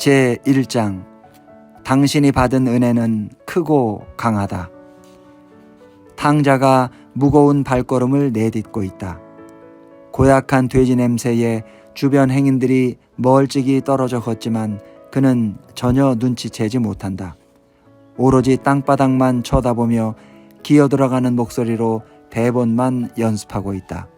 제 1장 당신이 받은 은혜는 크고 강하다. 탕자가 무거운 발걸음을 내딛고 있다. 고약한 돼지 냄새에 주변 행인들이 멀찍이 떨어져 걷지만 그는 전혀 눈치채지 못한다. 오로지 땅바닥만 쳐다보며 기어 들어가는 목소리로 대본만 연습하고 있다.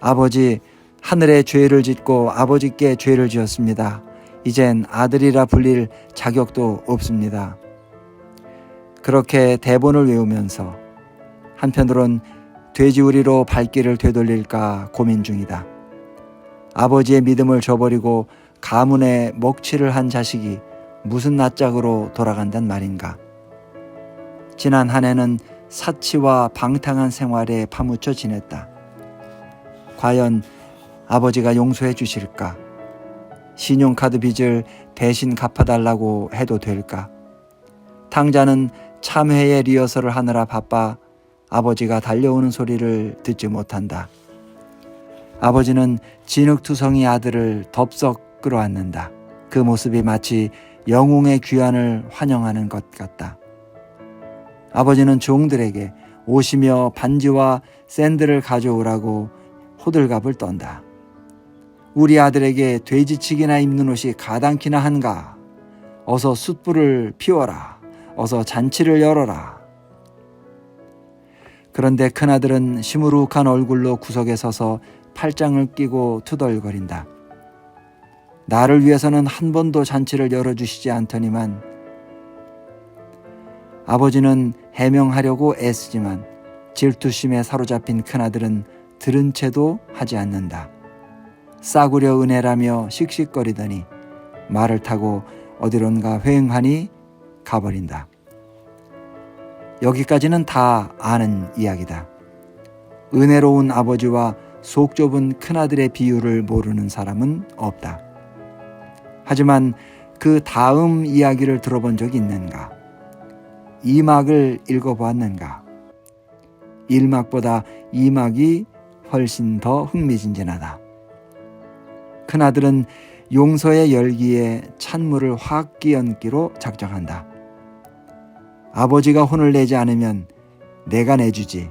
아버지, 하늘에 죄를 짓고 아버지께 죄를 지었습니다. 이젠 아들이라 불릴 자격도 없습니다. 그렇게 대본을 외우면서 한편으론 돼지우리로 발길을 되돌릴까 고민 중이다. 아버지의 믿음을 저버리고 가문에 먹칠을 한 자식이 무슨 낯짝으로 돌아간단 말인가. 지난 한 해는 사치와 방탕한 생활에 파묻혀 지냈다. 과연 아버지가 용서해 주실까? 신용카드 빚을 대신 갚아달라고 해도 될까? 탕자는 참회의 리허설을 하느라 바빠 아버지가 달려오는 소리를 듣지 못한다. 아버지는 진흙투성이 아들을 덥석 끌어안는다. 그 모습이 마치 영웅의 귀환을 환영하는 것 같다. 아버지는 종들에게 옷이며 반지와 샌들을 가져오라고 호들갑을 떤다. 우리 아들에게 돼지치기나 입는 옷이 가당키나 한가? 어서 숯불을 피워라. 어서 잔치를 열어라. 그런데 큰아들은 시무룩한 얼굴로 구석에 서서 팔짱을 끼고 투덜거린다. 나를 위해서는 한 번도 잔치를 열어주시지 않더니만 아버지는 해명하려고 애쓰지만 질투심에 사로잡힌 큰아들은 들은 채도 하지 않는다. 싸구려 은혜라며 씩씩거리더니 말을 타고 어디론가 휑하니 가버린다. 여기까지는 다 아는 이야기다. 은혜로운 아버지와 속 좁은 큰아들의 비유를 모르는 사람은 없다. 하지만 그 다음 이야기를 들어본 적이 있는가? 이 막을 읽어보았는가? 1막보다 2막이 훨씬 더 흥미진진하다. 큰아들은 용서의 열기에 찬물을 확 끼얹기로 작정한다. 아버지가 혼을 내지 않으면 내가 내주지.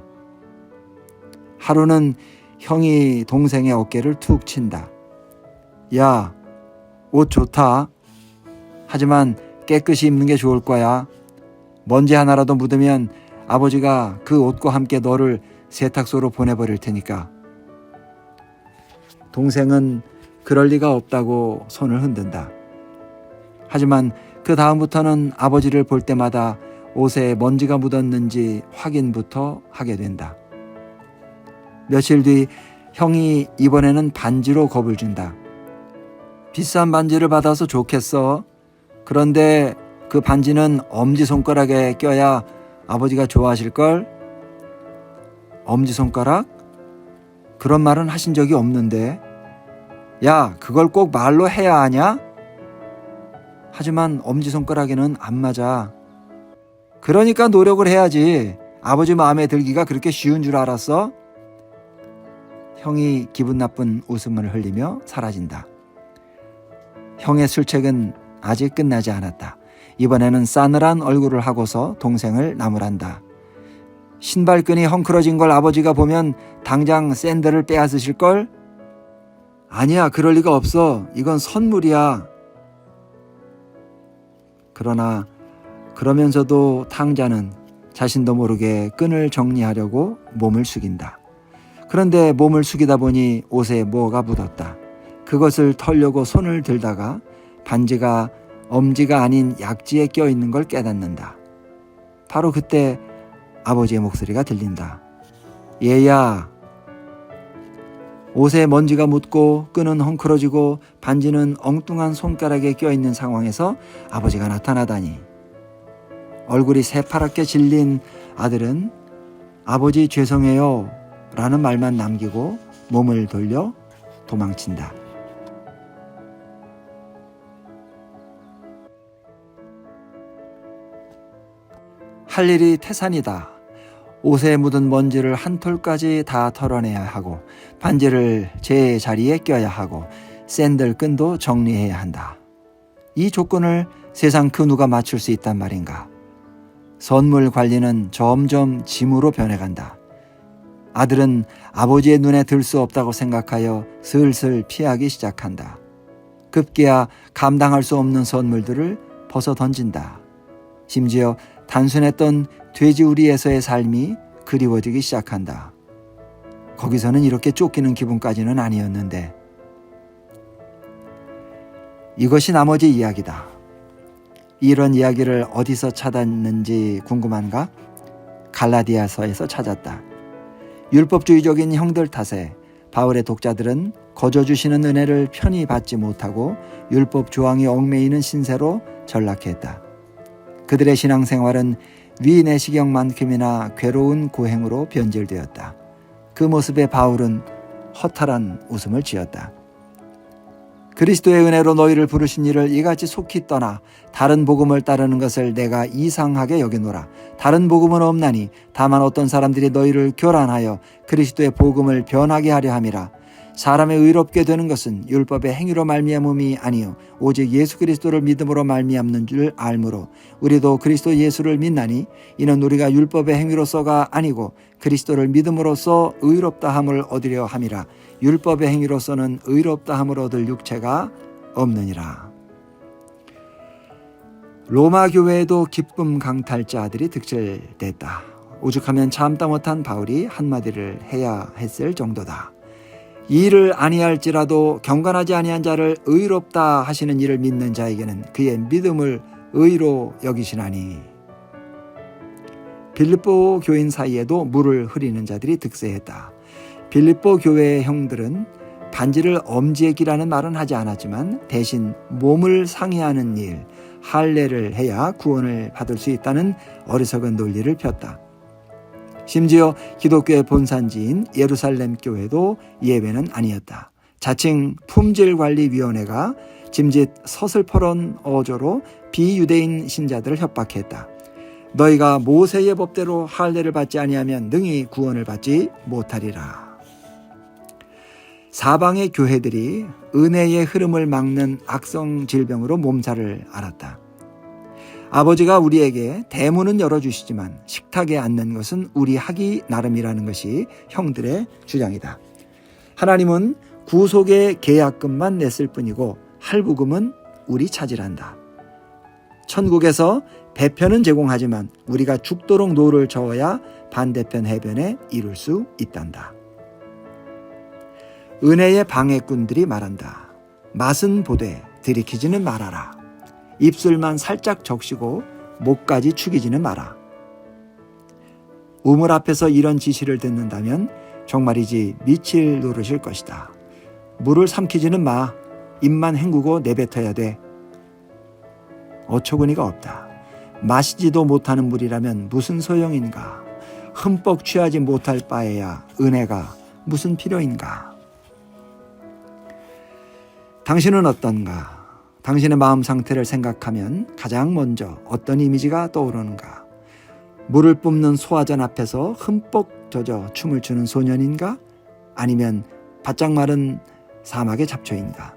하루는 형이 동생의 어깨를 툭 친다. 야, 옷 좋다. 하지만 깨끗이 입는 게 좋을 거야. 먼지 하나라도 묻으면 아버지가 그 옷과 함께 너를 세탁소로 보내버릴 테니까. 동생은 그럴 리가 없다고 손을 흔든다. 하지만 그 다음부터는 아버지를 볼 때마다 옷에 먼지가 묻었는지 확인부터 하게 된다. 며칠 뒤 형이 이번에는 반지로 겁을 준다. 비싼 반지를 받아서 좋겠어. 그런데 그 반지는 엄지손가락에 껴야 아버지가 좋아하실걸? 엄지손가락? 그런 말은 하신 적이 없는데. 야, 그걸 꼭 말로 해야 하냐? 하지만 엄지손가락에는 안 맞아. 그러니까 노력을 해야지. 아버지 마음에 들기가 그렇게 쉬운 줄 알았어? 형이 기분 나쁜 웃음을 흘리며 사라진다. 형의 술책은 아직 끝나지 않았다. 이번에는 싸늘한 얼굴을 하고서 동생을 나무란다. 신발끈이 헝클어진 걸 아버지가 보면 당장 샌들을 빼앗으실걸? 아니야, 그럴 리가 없어. 이건 선물이야. 그러나 그러면서도 탕자는 자신도 모르게 끈을 정리하려고 몸을 숙인다. 그런데 몸을 숙이다 보니 옷에 뭐가 묻었다. 그것을 털려고 손을 들다가 반지가 엄지가 아닌 약지에 껴 있는 걸 깨닫는다. 바로 그때 아버지의 목소리가 들린다. 얘야. 옷에 먼지가 묻고 끈은 헝클어지고 반지는 엉뚱한 손가락에 껴 있는 상황에서 아버지가 나타나다니. 얼굴이 새파랗게 질린 아들은 아버지 죄송해요 라는 말만 남기고 몸을 돌려 도망친다. 할 일이 태산이다. 옷에 묻은 먼지를 한 톨까지 다 털어내야 하고 반지를 제 자리에 껴야 하고 샌들 끈도 정리해야 한다. 이 조건을 세상 그 누가 맞출 수 있단 말인가? 선물 관리는 점점 짐으로 변해간다. 아들은 아버지의 눈에 들 수 없다고 생각하여 슬슬 피하기 시작한다. 급기야 감당할 수 없는 선물들을 벗어 던진다. 심지어 단순했던 돼지우리에서의 삶이 그리워지기 시작한다. 거기서는 이렇게 쫓기는 기분까지는 아니었는데 이것이 나머지 이야기다. 이런 이야기를 어디서 찾았는지 궁금한가? 갈라디아서에서 찾았다. 율법주의적인 형들 탓에 바울의 독자들은 거저 주시는 은혜를 편히 받지 못하고 율법 조항이 얽매이는 신세로 전락했다. 그들의 신앙생활은 위내시경만큼이나 괴로운 고행으로 변질되었다. 그 모습에 바울은 허탈한 웃음을 지었다. 그리스도의 은혜로 너희를 부르신 이를 이같이 속히 떠나 다른 복음을 따르는 것을 내가 이상하게 여기노라. 다른 복음은 없나니 다만 어떤 사람들이 너희를 교란하여 그리스도의 복음을 변하게 하려 함이라. 사람의 의롭게 되는 것은 율법의 행위로 말미암음이 아니요 오직 예수 그리스도를 믿음으로 말미암는 줄 알므로 우리도 그리스도 예수를 믿나니 이는 우리가 율법의 행위로서가 아니고 그리스도를 믿음으로써 의롭다 함을 얻으려 함이라. 율법의 행위로서는 의롭다 함을 얻을 육체가 없느니라. 로마 교회에도 기쁨 강탈자들이 득실됐다. 오죽하면 참다 못한 바울이 한마디를 해야 했을 정도다 이를 아니할지라도 경건하지 아니한 자를 의롭다 하시는 이를 믿는 자에게는 그의 믿음을 의로 여기시나니 빌립보 교인 사이에도 물을 흐리는 자들이 득세했다. 빌립보 교회의 형들은 반지를 엄지에 기라는 말은 하지 않았지만 대신 몸을 상해하는 일, 할례를 해야 구원을 받을 수 있다는 어리석은 논리를 폈다. 심지어 기독교의 본산지인 예루살렘 교회도 예외는 아니었다. 자칭 품질관리위원회가 짐짓 서슬퍼런 어조로 비유대인 신자들을 협박했다. 너희가 모세의 법대로 할례를 받지 아니하면 능히 구원을 받지 못하리라. 사방의 교회들이 은혜의 흐름을 막는 악성 질병으로 몸살을 앓았다. 아버지가 우리에게 대문은 열어주시지만 식탁에 앉는 것은 우리 하기 나름이라는 것이 형들의 주장이다. 하나님은 구속의 계약금만 냈을 뿐이고 할부금은 우리 차지한다. 천국에서 배편은 제공하지만 우리가 죽도록 노를 저어야 반대편 해변에 이룰 수 있단다. 은혜의 방해꾼들이 말한다. 맛은 보되 들이키지는 말아라. 입술만 살짝 적시고 목까지 축이지는 마라. 우물 앞에서 이런 지시를 듣는다면 정말이지 미칠 노릇일 것이다. 물을 삼키지는 마. 입만 헹구고 내뱉어야 돼. 어처구니가 없다. 마시지도 못하는 물이라면 무슨 소용인가? 흠뻑 취하지 못할 바에야 은혜가 무슨 필요인가? 당신은 어떤가? 당신의 마음 상태를 생각하면 가장 먼저 어떤 이미지가 떠오르는가? 물을 뿜는 소화전 앞에서 흠뻑 젖어 춤을 추는 소년인가? 아니면 바짝 마른 사막의 잡초인가?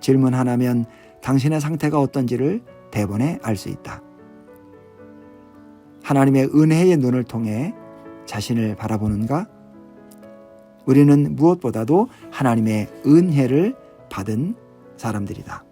질문 하나면 당신의 상태가 어떤지를 대본에 알 수 있다. 하나님의 은혜의 눈을 통해 자신을 바라보는가? 우리는 무엇보다도 하나님의 은혜를 받은 사람들이다.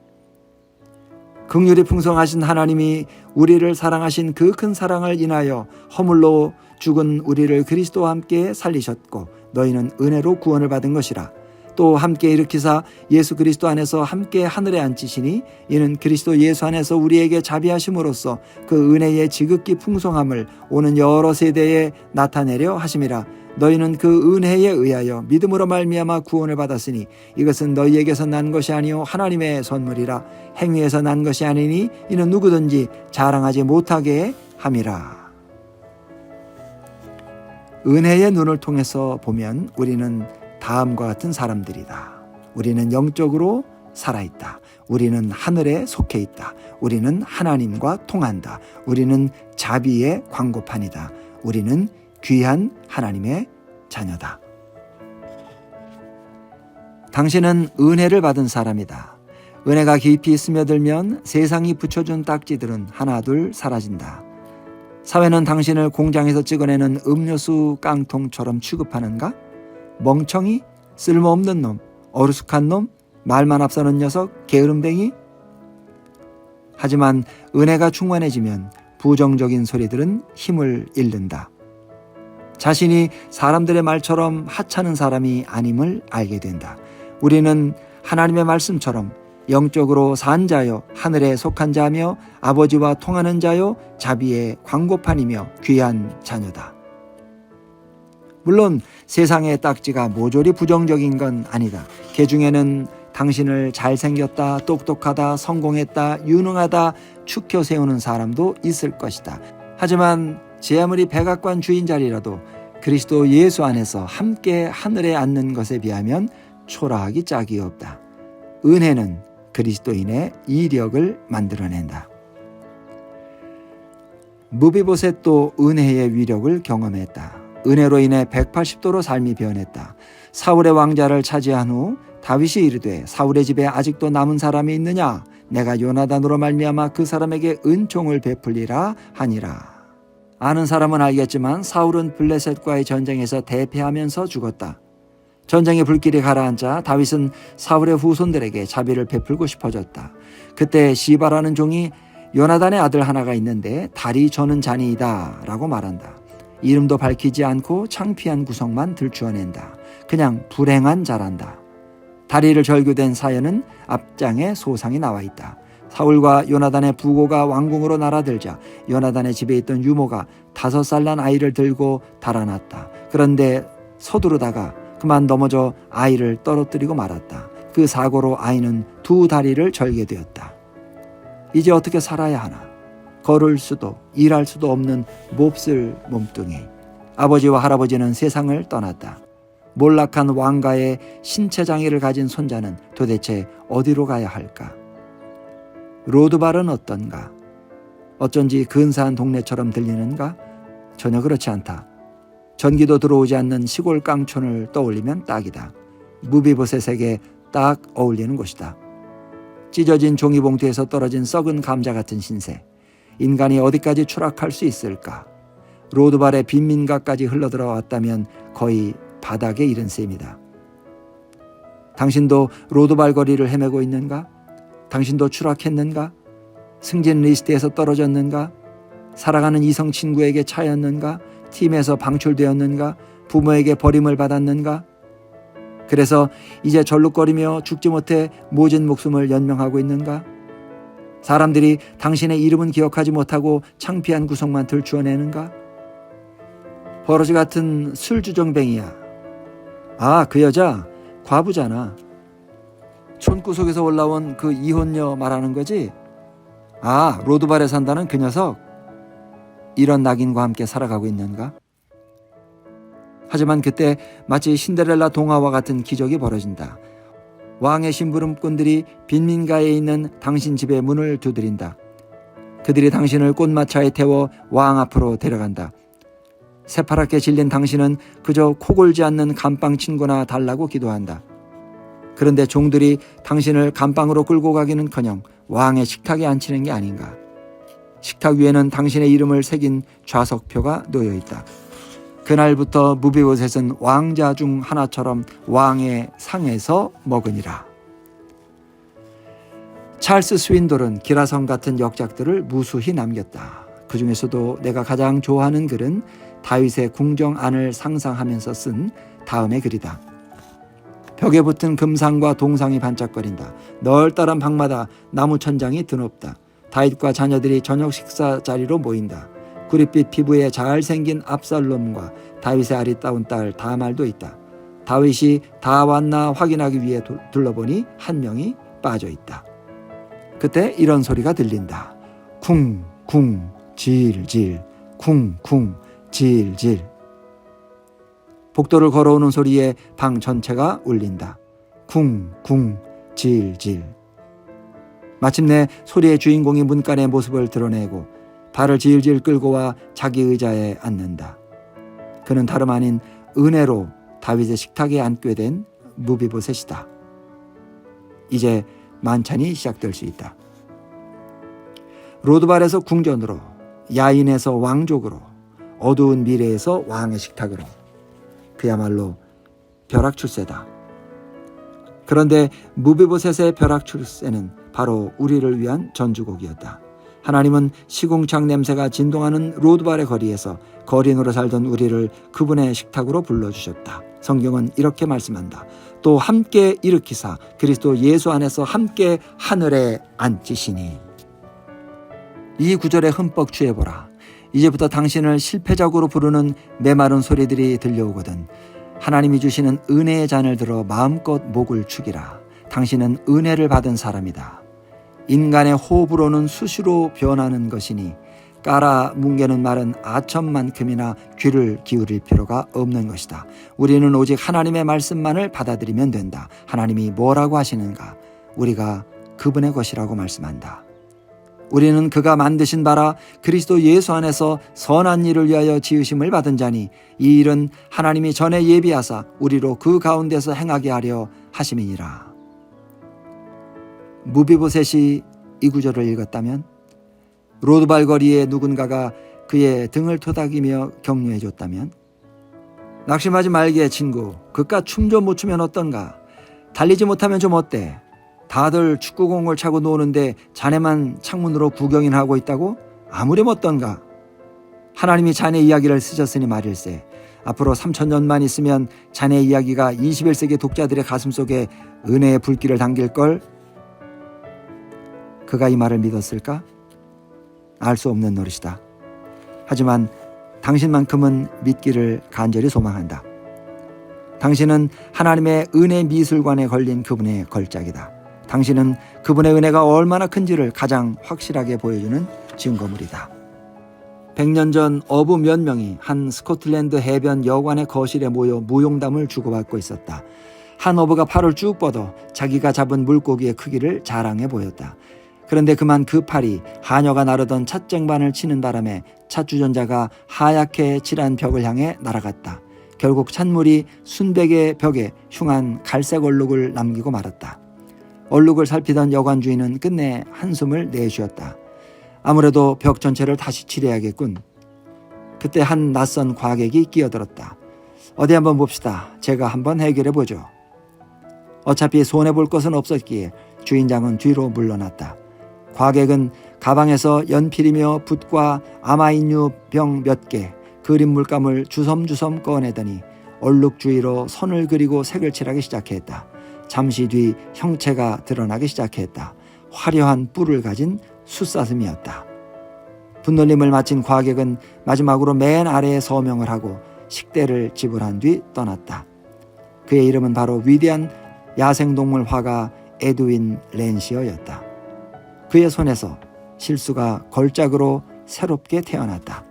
극률이 풍성하신 하나님이 우리를 사랑하신 그 큰 사랑을 인하여 허물로 죽은 우리를 그리스도와 함께 살리셨고 너희는 은혜로 구원을 받은 것이라. 또 함께 일으키사 예수 그리스도 안에서 함께 하늘에 앉히시니 이는 그리스도 예수 안에서 우리에게 자비하심으로써 그 은혜의 지극히 풍성함을 오는 여러 세대에 나타내려 하심이라 너희는 그 은혜에 의하여 믿음으로 말미암아 구원을 받았으니 이것은 너희에게서 난 것이 아니요 하나님의 선물이라 행위에서 난 것이 아니니 이는 누구든지 자랑하지 못하게 함이라 은혜의 눈을 통해서 보면 우리는 다음과 같은 사람들이다. 우리는 영적으로 살아있다. 우리는 하늘에 속해 있다. 우리는 하나님과 통한다. 우리는 자비의 광고판이다. 우리는 귀한 하나님의 자녀다. 당신은 은혜를 받은 사람이다. 은혜가 깊이 스며들면 세상이 붙여준 딱지들은 하나둘 사라진다. 사회는 당신을 공장에서 찍어내는 음료수 깡통처럼 취급하는가? 멍청이? 쓸모없는 놈? 어리숙한 놈? 말만 앞서는 녀석? 게으름뱅이? 하지만 은혜가 충만해지면 부정적인 소리들은 힘을 잃는다. 자신이 사람들의 말처럼 하찮은 사람이 아님을 알게 된다. 우리는 하나님의 말씀처럼 영적으로 산 자요 하늘에 속한 자며 아버지와 통하는 자요 자비의 광고판이며 귀한 자녀다. 물론 세상의 딱지가 모조리 부정적인 건 아니다. 개 중에는 당신을 잘생겼다, 똑똑하다, 성공했다, 유능하다 축혀 세우는 사람도 있을 것이다. 하지만 제 아무리 백악관 주인 자리라도 그리스도 예수 안에서 함께 하늘에 앉는 것에 비하면 초라하기 짝이 없다. 은혜는 그리스도인의 이력을 만들어낸다. 무비보셋도 은혜의 위력을 경험했다. 은혜로 인해 180도로 삶이 변했다. 사울의 왕자를 차지한 후 다윗이 이르되 사울의 집에 아직도 남은 사람이 있느냐? 내가 요나단으로 말미암아 그 사람에게 은총을 베풀리라 하니라. 아는 사람은 알겠지만 사울은 블레셋과의 전쟁에서 대패하면서 죽었다. 전쟁의 불길이 가라앉자 다윗은 사울의 후손들에게 자비를 베풀고 싶어졌다. 그때 시바라는 종이 요나단의 아들 하나가 있는데 다리 저는 자니이다 라고 말한다. 이름도 밝히지 않고 창피한 구성만 들추어낸다. 그냥 불행한 자란다. 다리를 절규된 사연은 앞장에 소상이 나와 있다. 사울과 요나단의 부고가 왕궁으로 날아들자 요나단의 집에 있던 유모가 다섯 살 난 아이를 들고 달아났다. 그런데 서두르다가 그만 넘어져 아이를 떨어뜨리고 말았다. 그 사고로 아이는 두 다리를 절게 되었다. 이제 어떻게 살아야 하나? 걸을 수도 일할 수도 없는 몹쓸 몸뚱이. 아버지와 할아버지는 세상을 떠났다. 몰락한 왕가의 신체 장애를 가진 손자는 도대체 어디로 가야 할까? 로드발은 어떤가? 어쩐지 근사한 동네처럼 들리는가? 전혀 그렇지 않다. 전기도 들어오지 않는 시골 깡촌을 떠올리면 딱이다. 무비보셋에게 딱 어울리는 곳이다. 찢어진 종이봉투에서 떨어진 썩은 감자 같은 신세. 인간이 어디까지 추락할 수 있을까? 로드발의 빈민가까지 흘러들어왔다면 거의 바닥에 이른 셈이다. 당신도 로드발 거리를 헤매고 있는가? 당신도 추락했는가? 승진 리스트에서 떨어졌는가? 살아가는 이성 친구에게 차였는가? 팀에서 방출되었는가? 부모에게 버림을 받았는가? 그래서 이제 절룩거리며 죽지 못해 모진 목숨을 연명하고 있는가? 사람들이 당신의 이름은 기억하지 못하고 창피한 구성만 들추어내는가? 버러지 같은 술주정뱅이야. 아, 그 여자 과부잖아. 촌구석에서 올라온 그 이혼녀 말하는 거지? 아, 로드발에 산다는 그 녀석? 이런 낙인과 함께 살아가고 있는가? 하지만 그때 마치 신데렐라 동화와 같은 기적이 벌어진다. 왕의 심부름꾼들이 빈민가에 있는 당신 집의 문을 두드린다. 그들이 당신을 꽃마차에 태워 왕 앞으로 데려간다. 새파랗게 질린 당신은 그저 코골지 않는 감방 친구나 달라고 기도한다. 그런데 종들이 당신을 감방으로 끌고 가기는커녕 왕의 식탁에 앉히는 게 아닌가. 식탁 위에는 당신의 이름을 새긴 좌석표가 놓여 있다. 그날부터 무비옷셋은 왕자 중 하나처럼 왕의 상에서 먹으니라. 찰스 스윈돌은 기라성 같은 역작들을 무수히 남겼다. 그 중에서도 내가 가장 좋아하는 글은 다윗의 궁정 안을 상상하면서 쓴 다음의 글이다. 벽에 붙은 금상과 동상이 반짝거린다. 널따란 방마다 나무 천장이 드높다. 다윗과 자녀들이 저녁 식사 자리로 모인다. 구릿빛 피부에 잘생긴 압살롬과 다윗의 아리따운 딸 다말도 있다. 다윗이 다 왔나 확인하기 위해 둘러보니 한 명이 빠져 있다. 그때 이런 소리가 들린다. 쿵, 쿵, 질질, 쿵, 쿵, 질질. 복도를 걸어오는 소리에 방 전체가 울린다. 쿵, 쿵, 질 질. 마침내 소리의 주인공이 문간의 모습을 드러내고 발을 질질 끌고 와 자기 의자에 앉는다. 그는 다름 아닌 은혜로 다윗의 식탁에 앉게 된 무비보셋이다. 이제 만찬이 시작될 수 있다. 로드발에서 궁전으로, 야인에서 왕족으로, 어두운 미래에서 왕의 식탁으로. 그야말로 벼락출세다. 그런데 무비보셋의 벼락출세는 바로 우리를 위한 전주곡이었다. 하나님은 시궁창 냄새가 진동하는 로드발의 거리에서 거린으로 살던 우리를 그분의 식탁으로 불러주셨다. 성경은 이렇게 말씀한다. 또 함께 일으키사 그리스도 예수 안에서 함께 하늘에 앉히시니. 이 구절에 흠뻑 취해보라. 이제부터 당신을 실패적으로 부르는 메마른 소리들이 들려오거든. 하나님이 주시는 은혜의 잔을 들어 마음껏 목을 축이라. 당신은 은혜를 받은 사람이다. 인간의 호흡으로는 수시로 변하는 것이니 깔아 뭉개는 말은 아첨만큼이나 귀를 기울일 필요가 없는 것이다. 우리는 오직 하나님의 말씀만을 받아들이면 된다. 하나님이 뭐라고 하시는가? 우리가 그분의 것이라고 말씀한다. 우리는 그가 만드신 바라 그리스도 예수 안에서 선한 일을 위하여 지으심을 받은 자니 이 일은 하나님이 전에 예비하사 우리로 그 가운데서 행하게 하려 하심이니라. 무비보셋이 이 구절을 읽었다면 로드발 거리에 누군가가 그의 등을 토닥이며 격려해 줬다면 낙심하지 말게 친구 그깟 춤 좀 못 추면 어떤가 달리지 못하면 좀 어때 다들 축구공을 차고 노는데 자네만 창문으로 구경이나 하고 있다고 아무렴 어떤가 하나님이 자네 이야기를 쓰셨으니 말일세 앞으로 3천 년만 있으면 자네 이야기가 21세기 독자들의 가슴 속에 은혜의 불길을 당길 걸 그가 이 말을 믿었을까? 알 수 없는 노릇이다. 하지만 당신만큼은 믿기를 간절히 소망한다. 당신은 하나님의 은혜 미술관에 걸린 그분의 걸작이다. 당신은 그분의 은혜가 얼마나 큰지를 가장 확실하게 보여주는 증거물이다. 100년 전 어부 몇 명이 한 스코틀랜드 해변 여관의 거실에 모여 무용담을 주고받고 있었다. 한 어부가 팔을 쭉 뻗어 자기가 잡은 물고기의 크기를 자랑해 보였다. 그런데 그만 그 팔이 하녀가 나르던 찻쟁반을 치는 바람에 찻주전자가 하얗게 칠한 벽을 향해 날아갔다. 결국 찬물이 순백의 벽에 흉한 갈색 얼룩을 남기고 말았다. 얼룩을 살피던 여관 주인은 끝내 한숨을 내쉬었다. 아무래도 벽 전체를 다시 칠해야겠군. 그때 한 낯선 과객이 끼어들었다. 어디 한번 봅시다. 제가 한번 해결해 보죠. 어차피 손해 볼 것은 없었기에 주인장은 뒤로 물러났다. 과객은 가방에서 연필이며 붓과 아마인유 병 몇 개, 그림 물감을 주섬주섬 꺼내더니 얼룩 주위로 선을 그리고 색을 칠하기 시작했다. 잠시 뒤 형체가 드러나기 시작했다. 화려한 뿔을 가진 숫사슴이었다. 분놀림을 마친 과객은 마지막으로 맨 아래에 서명을 하고 식대를 지불한 뒤 떠났다. 그의 이름은 바로 위대한 야생동물 화가 에드윈 렌시어였다. 그의 손에서 실수가 걸작으로 새롭게 태어났다.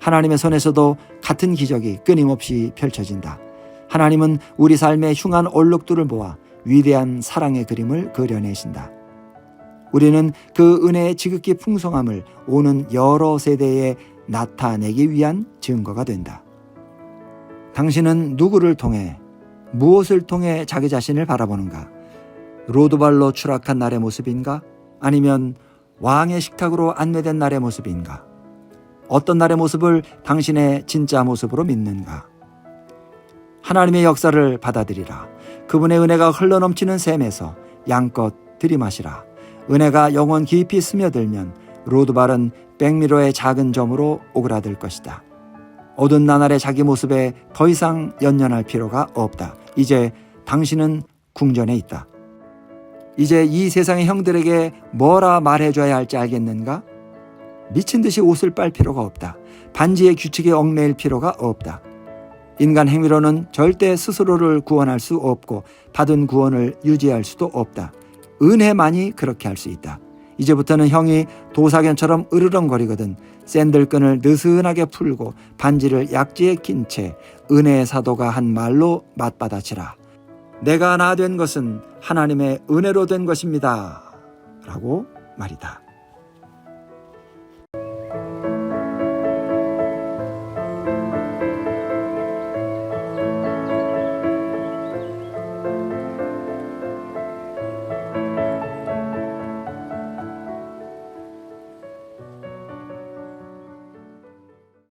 하나님의 손에서도 같은 기적이 끊임없이 펼쳐진다. 하나님은 우리 삶의 흉한 얼룩들을 모아 위대한 사랑의 그림을 그려내신다. 우리는 그 은혜의 지극히 풍성함을 오는 여러 세대에 나타내기 위한 증거가 된다. 당신은 누구를 통해 무엇을 통해 자기 자신을 바라보는가? 로드발로 추락한 날의 모습인가? 아니면 왕의 식탁으로 안내된 날의 모습인가? 어떤 날의 모습을 당신의 진짜 모습으로 믿는가? 하나님의 역사를 받아들이라. 그분의 은혜가 흘러넘치는 샘에서 양껏 들이마시라. 은혜가 영원 깊이 스며들면 로드발은 백미러의 작은 점으로 오그라들 것이다. 어두운 나날의 자기 모습에 더 이상 연연할 필요가 없다. 이제 당신은 궁전에 있다. 이제 이 세상의 형들에게 뭐라 말해줘야 할지 알겠는가? 미친 듯이 옷을 빨 필요가 없다. 반지의 규칙에 얽매일 필요가 없다. 인간 행위로는 절대 스스로를 구원할 수 없고 받은 구원을 유지할 수도 없다. 은혜만이 그렇게 할 수 있다. 이제부터는 형이 도사견처럼 으르렁거리거든 샌들끈을 느슨하게 풀고 반지를 약지에 낀 채 은혜의 사도가 한 말로 맞받아치라. 내가 나 된 것은 하나님의 은혜로 된 것입니다. 라고 말이다.